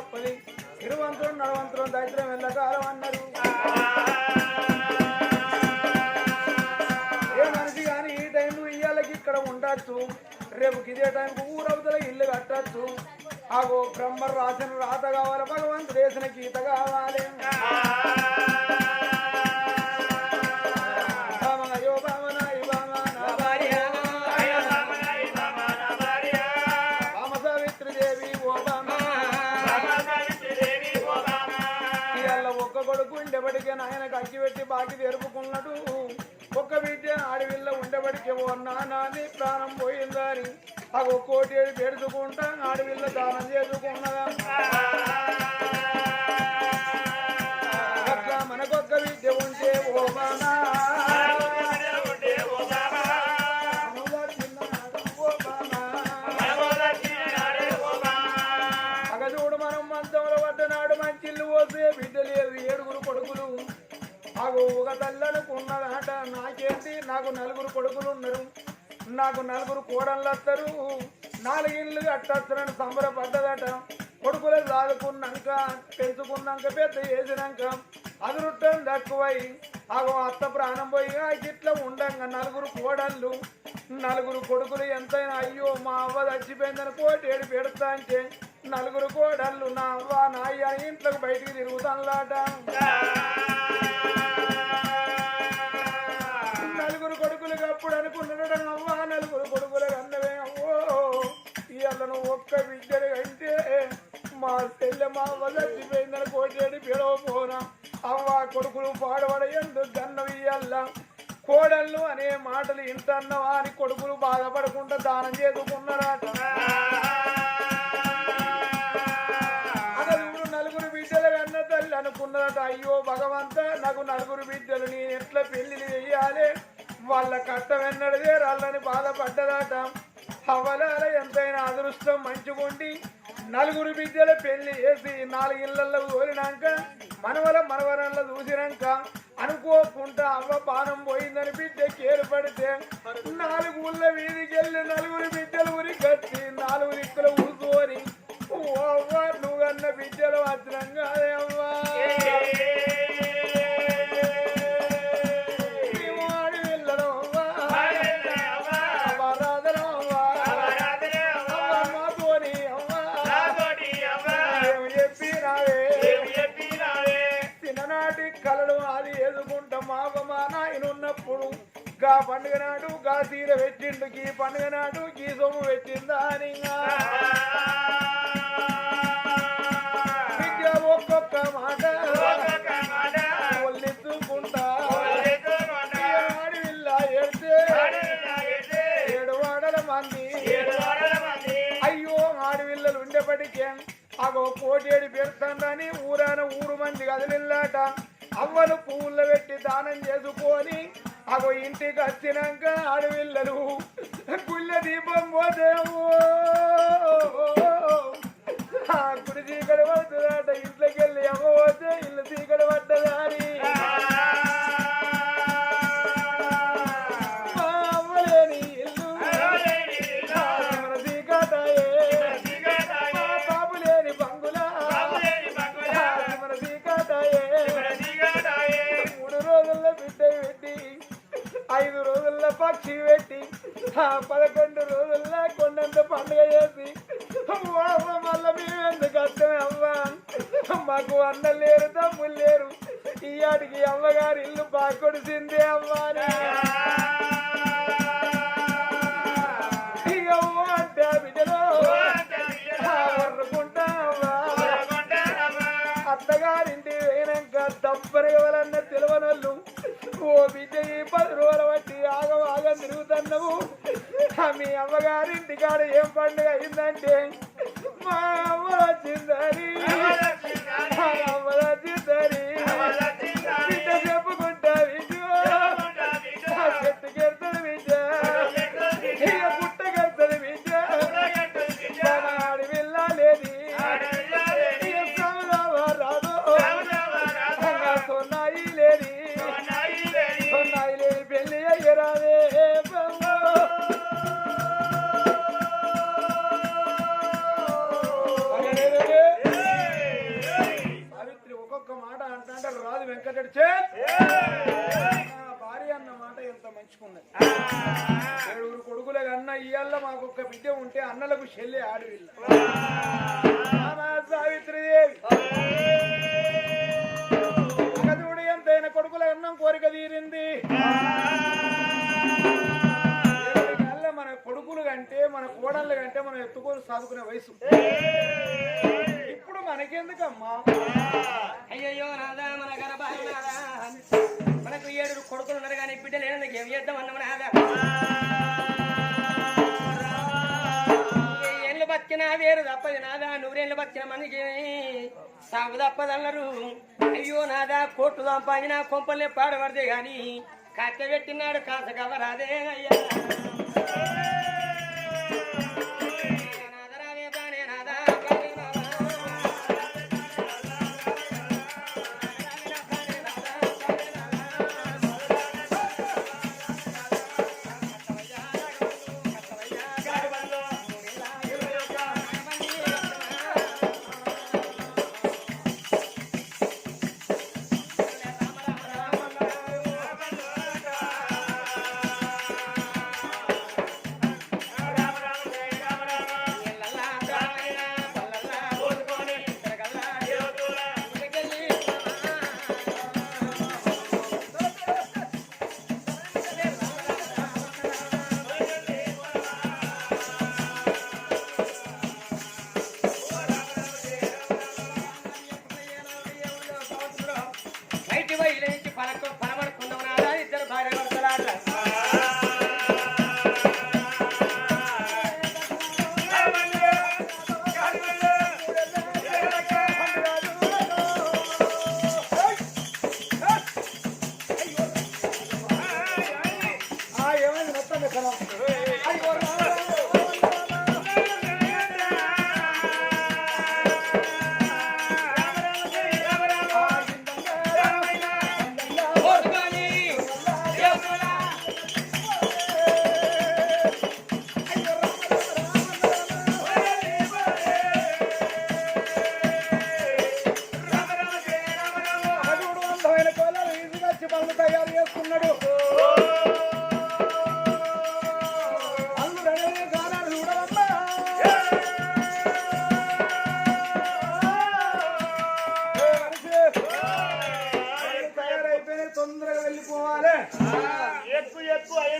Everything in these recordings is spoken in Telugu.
తప్పది ఇరువంతులు నడవంతులు దరిద్రం వెళ్ళకాలం అన్నారు ఏ మనిషి కానీ ఈ టైంలో ఇయ్యాలకి ఇక్కడ ఉండొచ్చు. రేపు ఇదే టైంకు ఊరవతల ఇల్లు కట్టచ్చు. ఆగో బ్రహ్మ రాసిన రాత కావాలి భగవంతుడు వేసిన గీత కావాలి. ఒక్క అడవిలో అడవిల్ల నాని ప్రాణం పోయిందని అగో కోటి ఏడు పెడుచుకుంటా అడవిలో దానం చేసుకున్నదా అట్లా మనకొక్క విద్య ఉంటే ఓ బానా తల్లనుకున్న నాకు నలుగురు కొడుకులు ఉన్నారు. నాకు నలుగురు కోడళ్ళు వస్తారు. నాలుగిళ్ళు అట్టొస్తారని సంబరపడ్డదట. కొడుకులు దాదుకున్నాక పెంచుకున్నాక పెద్ద చేసినాక అదురుట్టం తక్కువై ఆగో అత్త ప్రాణం పోయి ఇట్లా ఉండంగా నలుగురు కోడళ్ళు. నలుగురు కొడుకులు ఎంతైనా అయ్యో మా అవ్వ చచ్చిపోయిందని కోటి ఏడు పెడతా అంటే నలుగురు కోడళ్ళు నా అవ్వ నా అయ్య ఇంట్లోకి బయటికి తిరుగుతాను లాట చెల్లె మా అవ్వ చచ్చిపోయిందని కోటేడి పిలవపోనా అవ్వ కొడుకులు పాడబడ ఎందుకు గన్నవి కోడళ్ళు అనే మాటలు ఇంటన్నవా అని కొడుకులు బాధపడకుండా దానం చేసుకున్నారట నలుగురు బిడ్డలు అన్న తల్లి అనుకున్నదట అయ్యో భగవంత నాకు నలుగురు బిడ్డలు నేను ఎట్లా పెళ్ళిని చెయ్యాలి వాళ్ళ కష్టం ఎన్నడిదే రాళ్ళని బాధపడ్డదట. హవలాల ఎంతైనా అదృష్టం మంచిగుండి నలుగురు బిడ్డల పెళ్ళి చేసి నాలుగిళ్ళలో కోరినాక మనవల మనవరంలో చూసినాక అనుకోకుండా అవ్వ పానం పోయిందని బిడ్డ కేరు పడితే నాలుగు ఊళ్ళ వీధికి వెళ్ళి నలుగురు బిడ్డలు ఉరి కట్టి నాలుగు దిక్కుల ఊరుకోని ఓ నువ్వన్న బిడ్డలు వచ్చినంగా అదే అవ్వా కలడు కలలు అది ఎదుకుంటా మావ మా నాయన ఉన్నప్పుడు గా పండుగ నాడు గా తీర పెట్టిండు గీ పండుగ నాడు గీ సొమ్ము పెట్టిందా అని విద్య ఒక్కొక్క మాట. ఒళ్ళెత్తుకుంటా. ఆడివిల్ల ఏడితే ఏడు వాడల మంది. అయ్యో ఆడవిల్లలు ఉండేప్పటికే అగో కోటేడి పెడతానని ఊరాన ఊరు మంది కదిలిల్లాట. అవ్వలు పువ్వులు పెట్టి దానం చేసుకొని అగో ఇంటికి వచ్చినాక అడవిల్లలు గుళ్ళ దీపం పోతేమో పదకొండు రోజుల్లో కొండంత పండుగ చేసి అవ్వ, మళ్ళా మేము ఎందుకు అర్థమే అవ్వా మాకు అన్న లేరు తమ్ముళ్ళు లేరు. ఈ ఆడికి అమ్మగారి ఇల్లు బాకొడిసిందే అవ్వా అని. ఇక అంటే ఆ బిడ్డలో ఆ వర్రుకుంటా అవ్వా అత్తగారింటి పోయినాక తప్పని ఎవరన్న తెలియనోళ్ళు ఓ బిడ్డ ఈ పది రోజుల బట్టి ఆగం ఆగం తిరుగుతున్నావు. మీ అమ్మగారింటి కాడ ఏం పండుగ అయిందంటే మా అమ్మ వచ్చిందని మా అమ్మ వచ్చిందని తీరింది. మన కొడుకులు కంటే మన కోడళ్ళు కంటే మనం ఎత్తుకొని సాదుకునే వయసు. ఇప్పుడు మనకెందుకమ్మా? అయ్యయ్యో నాదా మన గర్భాలు మనకు ఏడుగురు కొడుకులు ఉన్నారు కానీ బిడ్డలు లేనందుకు ఏం చేద్దాం అన్నాము బతికినా వేరు తప్పది నాదా నూరేళ్ళు బతికిన మనకి సాగు తప్పదన్నారు అయ్యో నాదా కోట్లు సంపాదిన కొంపల్ని పాడబడితే గాని కట్టె పెట్టినాడు కాస కవరాదే అయ్యా.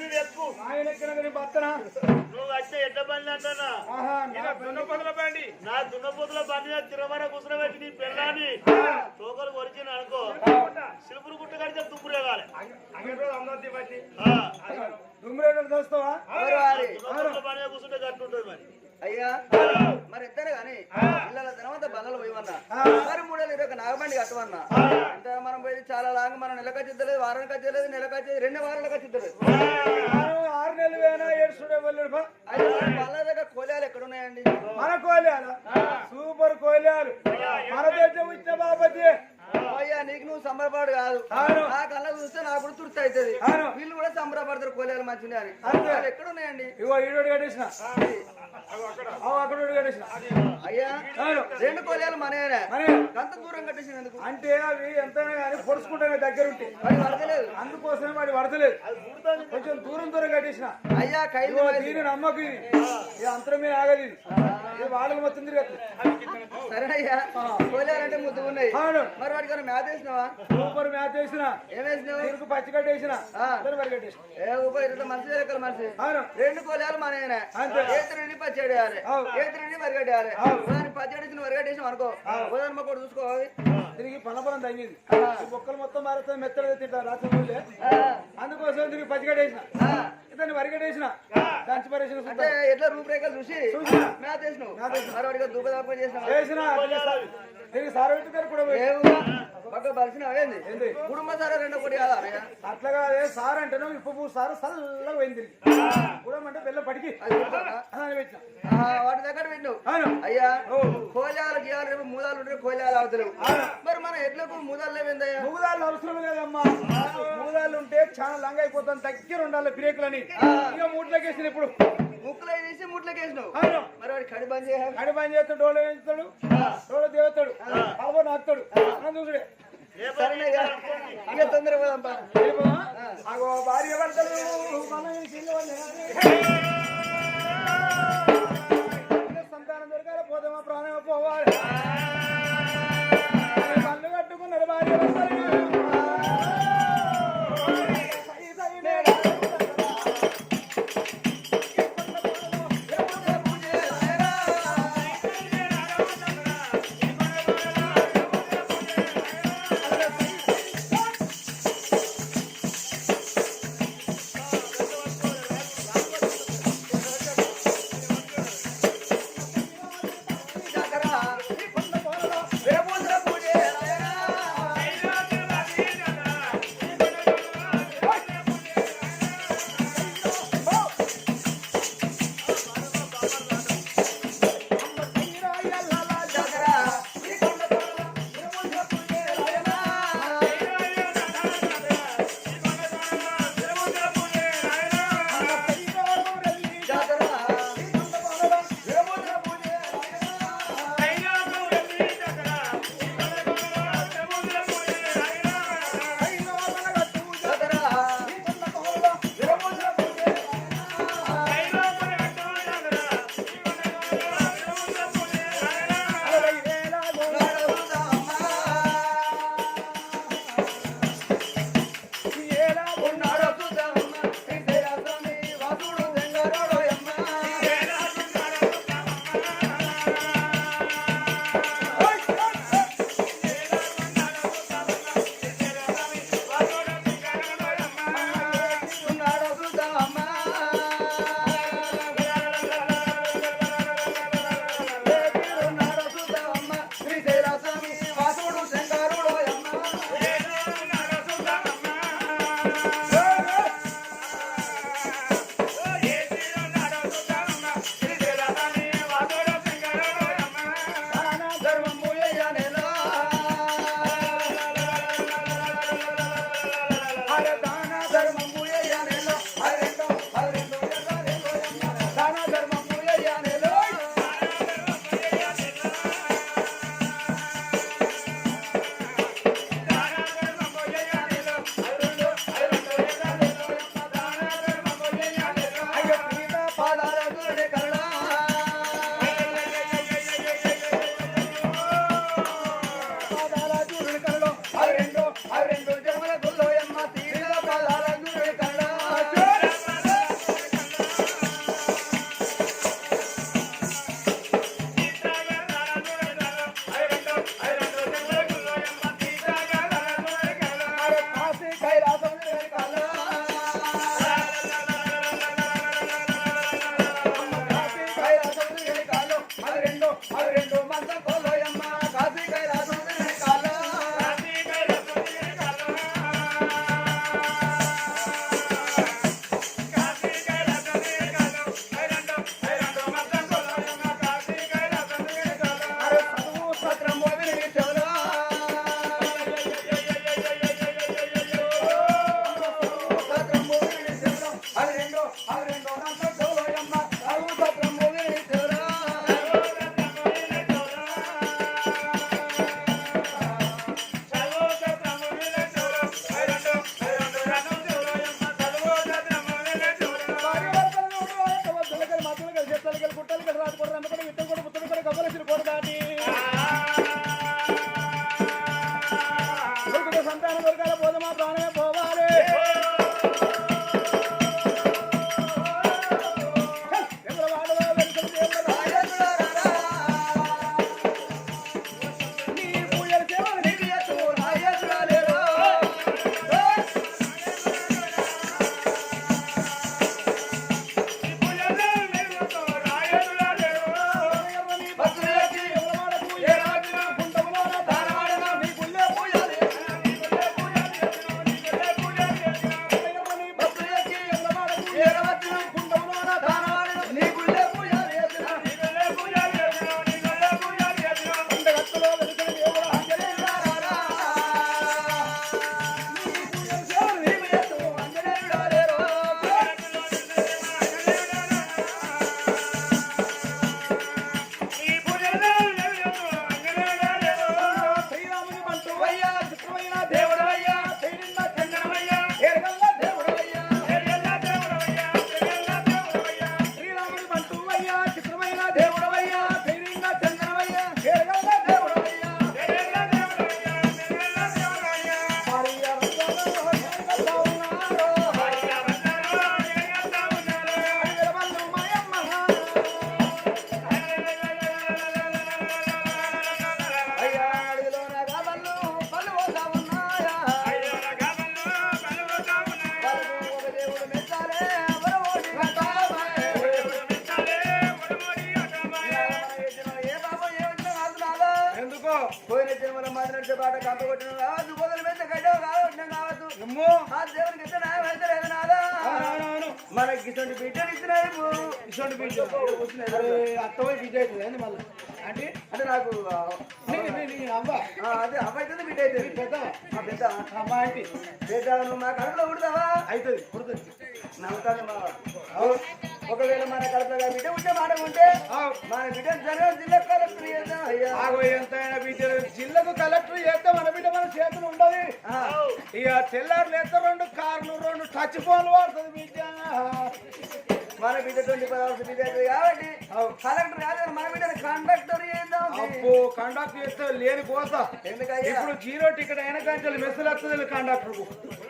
ఐదు ఎక్కు ఆయన ఎక్కడ భర్తన నువ్వు వచ్చే ఎడ్ల బండి అంటున్నా? ఆహా నా దున్నపోతుల బండి. నా దున్నపోతుల బండి మీద తిరమర కూర్చోబెట్టి నీ పిల్లని తోకలు కొరిచిన అనుకో. సిలుపురు గుట్ట కడితే దోస్తావా? బండి మీద కూర్చుంటే గట్టు ఉంటుంది మరి. అయ్యా మరి ఇద్దరు గాని పిల్లల తర్వాత బండలు పోయమన్నా మరి మూడేళ్ళు ఇరవై నాగబండి కట్టమన్నా అంటే మనం పోయి చాలా లాంగ్ మనం నెలకు వచ్చిద్దలేదు వారానికి వచ్చలేదు నెలకు వచ్చేది రెండు వచ్చిద్దలేదు మనం ఆరు నెలలు వేనా ఏడుచుడే వెళ్ళాడు బా. అయితే మరి వాళ్ళ దగ్గర కోలాలు ఎక్కడ ఉన్నాయండి మన కోలేలు? సూపర్ కోలేలు. మన దేశం ఇచ్చిన బాపతి. అయ్యా నీకు నువ్వు సంబరపడు కాదు. నా కళ్ళ తుర్తి అవుతుంది. వీళ్ళు కూడా సంబరపడతారు కోలాలు మంచిగా అని. ఎక్కడ ఉన్నాయండి ఇగో ఈడోడు కట్టేసిన అక్కడ. కట్టేసిన అయ్యా రెండు కోలాలు మనయేనా. అంత దూరం కట్టేసినందుకు అంటే అవి ఎంతైనా కానీ పొడుచుకుంటానే దగ్గర ఉంటాయి వాడి వరదలేదు. అందుకోసమే వాడి వడతలేదు కొంచెం దూరం దూరం కట్టేసిన. అయ్యా ఇగో దీని నమ్మకం ఇది. ఇది అంతరం మీద ఆగదు ఇది. వాళ్ళకి మొత్తం తిరగదు సరేనయ్యా కోలాలంటే ముద్దు ఉన్నాయి. అవును. మరి వాడికి మ్యాథ్ వేసినావా? సూపర్ మ్యాచ్ వేసిన. ఏం వేసినావు? దీనికి పచ్చి కట్టేసిన కట్టేసిన మనిషి లెక్కల మనిషి. రెండు కోలాలు మనయేనా. అంతే. ఏతిరెడ్డి పచ్చడి వేయాలి. ఏతిరెడ్డి వరిగట్టేయాలి. ఉదాహరణ పచ్చడి ఇచ్చిన వరిగట్టేసాం అనుకో. ఉదాహరణ మా కూడా చూసుకో దీనికి పనపనం తగ్గింది ఆ. ఈ మొక్కలు మొత్తం మారుతుంది మెత్తగా తింటారు రాత్రి అందుకోసం దీనికి పచ్చి కట్టేసిన ఆ. ఇతన్ని వరిగట్టేసిన దంచి పరేసిన అంటే ఎట్లా రూపురేఖలు చూసి చూసినా. మ్యాథ్ మరి దూపదాపం చేసిన. దీనికి సార్ పెట్టుకారు కూడా ఏంది? కుటుంబ సారా రెండో కొడి కాదా? అట్లా కాదే సార్ అంటేనో ఇప్పు సార్ చల్లగా పోయింది కూడా అంటే బెల్లం పడికి వాటి దగ్గర పెట్టినావు. అయ్యా. కోలాలు గీయాలు రేపు మూదాలు ఉంటే కోలాలు అవుతలేవు. మరి మన ఎడ్లకు మూదాలు లేవేందయ్యా? మూగుదాళ్ళు అవసరం లేదమ్మా. మూగుదాళ్ళు ఉంటే చాలా లంగ్ అయిపోతాను దగ్గర ఉండాలి బ్రేకులని. ఇక మూట్లోకి వేసిన ఇప్పుడు. ముక్కులు వేసి ముట్లకి వేసినావు అవును. మరి వాడి కడి బంద్ చేయాలి కడి పని చేస్తాడు డోలో వేస్తాడు డోలో దేవతాడు పాప నాకుతాడు అని చూసుడే. ఏ సరే పని ఇక అనుకోండి. ఇక తొందర పోదాంపా వెళ్ళిపోమా? అగో భార్య భర్తలు మనం ఇంటిలో సంతానం దొరకాలి పోదామా ప్రాణమా పోవాలి. కళ్ళు కట్టుకున్నారు భార్య భర్తలు నడిచే పాట కంప కొట్టిన కావచ్చు పొగలు పెద్ద కావచ్చు కావచ్చు ఎమ్మో ఆ దేవునికి ఎంత న్యాయం అయితే లేదు నాదా? మనకి ఇటువంటి బిడ్డలు ఇచ్చినారు ఇటువంటి అరే అత్తపోయి బీజం అవుతుంది మళ్ళీ? అంటే అంటే నాకు అదే అబ్బాయి బిడ్డ అయితే పెద్ద అమ్మ అంటే పెద్ద నువ్వు మా కడుపులో ఉడతావా అవుతుంది పుడుతుంది. నమ్ముతాను మా ఒకవేళ మన కడుపులో బిడ్డ ఉంటే మాట ఉంటే. మన బిడ్డ జనరల్ జిల్లా కలెక్టర్ చేద్దాం అయ్యా. ఎంతైనా బీజం జిల్లాకు కలెక్టర్ చేస్తే మన బిడ్డ మన చేతులు ఉండదు. ఇక తెల్లారు లేస్తే రెండు కార్లు రెండు టచ్ ఫోన్లు వాడుతుంది బీజ మన బిడ్డ ట్వంటీ ఫైవ్ అవర్స్ అవుతుంది కాబట్టి. కలెక్టర్ కాదు మన బిడ్డ కండక్టర్ అప్పు కండక్టర్ చేస్తే లేని కోత ఇప్పుడు జీరో టికెట్ అయిన కంచెలు మెస్సులు వస్తుంది కండక్టర్కు.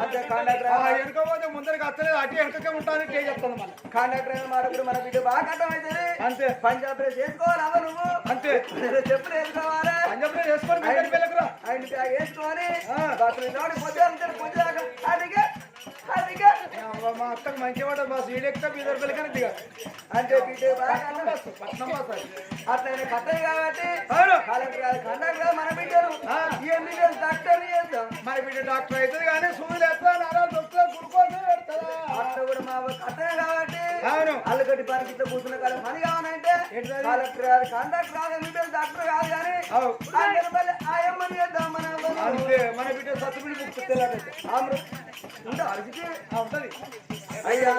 అంతే కండక్టర్ వెనుక పోతే ముందరికి వస్తలేదు అటు వెనకకే ఉంటాను కే చెప్తాను మళ్ళీ. కండక్టర్ కూడా మన బిడ్డ బాగా కట్టం అవుతుంది. అంతే. పంజాబ్ డ్రెస్ వేసుకోవాలి అవ్వ నువ్వు? అంతే. చెప్పులు వేసుకోవాలి? చేసుకొని బిడ్డకి వెళ్ళకురా. ఆయన పొద్దు అడిగే అడిగే మా అత్తకు మంచి వాడు బస్ ఈడెక్తా బీదర్ పిల్లకని దిగా అంటే. బస్సు పట్నం బస్ అది. అట్లనే కట్టదు కాబట్టి అవును. కలెక్టర్ కాదు కండక్టర్ మన ఆ. ఎంబీబీఎస్ డాక్టర్ చేద్దాం మరి బిడ్డ డాక్టర్ అవుతుంది కానీ సూదులు ఎత్తా నరాలు దొరుకుతా గురుకోసం పెడతారా అట్లా కూడా మా కట్టనే కాబట్టి అవును. అల్లగడ్డి పరిస్థితిలో కూర్చున్న కాలం పని కావాలంటే? కలెక్టర్ కాదు కండక్టర్ కాదు ఎంబీబీఎస్ డాక్టర్ కాదు కానీ. ఆయమ్మని చేద్దాం మన మన బిడ్డ సత్తుబిడి బుక్ తెల్లారైతే ఆమ్రు ఉంటా ఉంటది. అయ్యా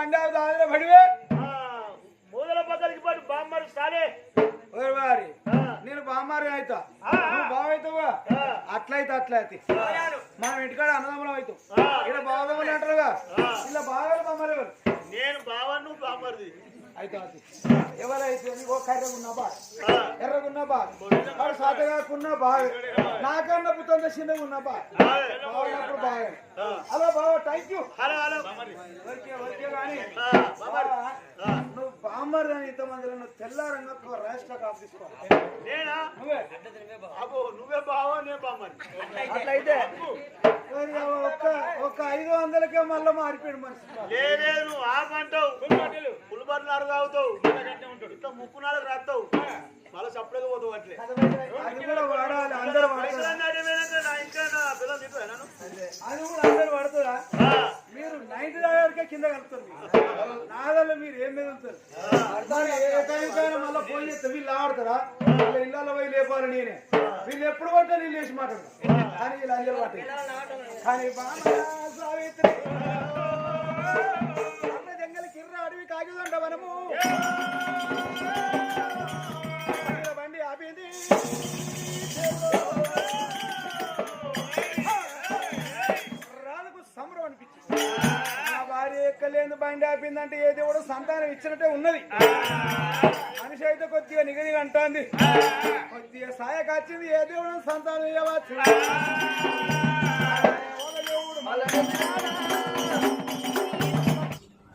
ఆగు దాదిలో పడివే? మూదల పక్కలకి పడి బామ్మరు సాలే. వారి నేను బామ్మారి అవుతా ఆ. నువ్వు బావ అవుతావా ఆ. అట్లయితే అట్లయితే. మనం ఇంటికాడ అన్నదమ్ములం అవుతాం. ఇక్కడ బావదమ్ములు అంటారుగా. ఇలా బాగా బొమ్మలు ఎవరు? నేను బావను బామ్మరిది ఎవరైతే నీకు కర్రగున్నా బా ఆ, ఎర్రగున్నా బా వాడు సాతగాకున్నా బాగా నాకన్నా పుత్తంత చిన్నగా ఉన్నా బాగున్నప్పుడు. అలా బావ thank you hello hello. Okay okay కానీ నువ్వు బామ్మర్ అని ఇంతమందిలో నువ్వు తెల్లారంగా ఒక రాష్ట్ర నేనా? నువ్వే. అబ్బో నువ్వే బావ నేను బామ్మరి అట్లయితే మరి ఒక్క ఒక్క ఐదు వందలకే మళ్ళీ మారిపోయాడు మనిషి. లేదే నాలుగు తాగుతావు ఇంత ముప్పు నాలుగు రాస్తావు మళ్ళీ సపరేట్గా పోతావు అట్లే. అది కూడా అందరూ ఆ, మీరు నైన్టీ డ్రైవర్కే కింద కలుపుతుంది నాదల్లో మీరు ఏం టైంకైనా మళ్ళీ ఫోన్ చేస్తే వీళ్ళు ఆడతారా? వాళ్ళ ఇళ్ళలో పోయి లేపాలి నేనే. వీళ్ళు ఎప్పుడు కొట్టా నేను లేచి మాట్లాడతా కానీ వీళ్ళు అందరూ పట్టే కానీ బాగా సావిత్రి. ఎక్కలేని బండి ఏ దేవుడు సంతానం ఇచ్చినట్టే ఉన్నది. మనిషి అయితే కొద్దిగా నిగది అంటాంది. కొద్దిగా సాయక వచ్చింది ఏ దేవుడు సంతానం ఇవ్వచ్చు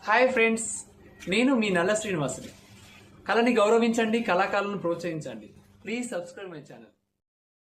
హాయ్ ఫ్రెండ్స్ నేను మీ నల్ల శ్రీనివాసుని. కళని గౌరవించండి కళాకారులను ప్రోత్సహించండి. Please subscribe my channel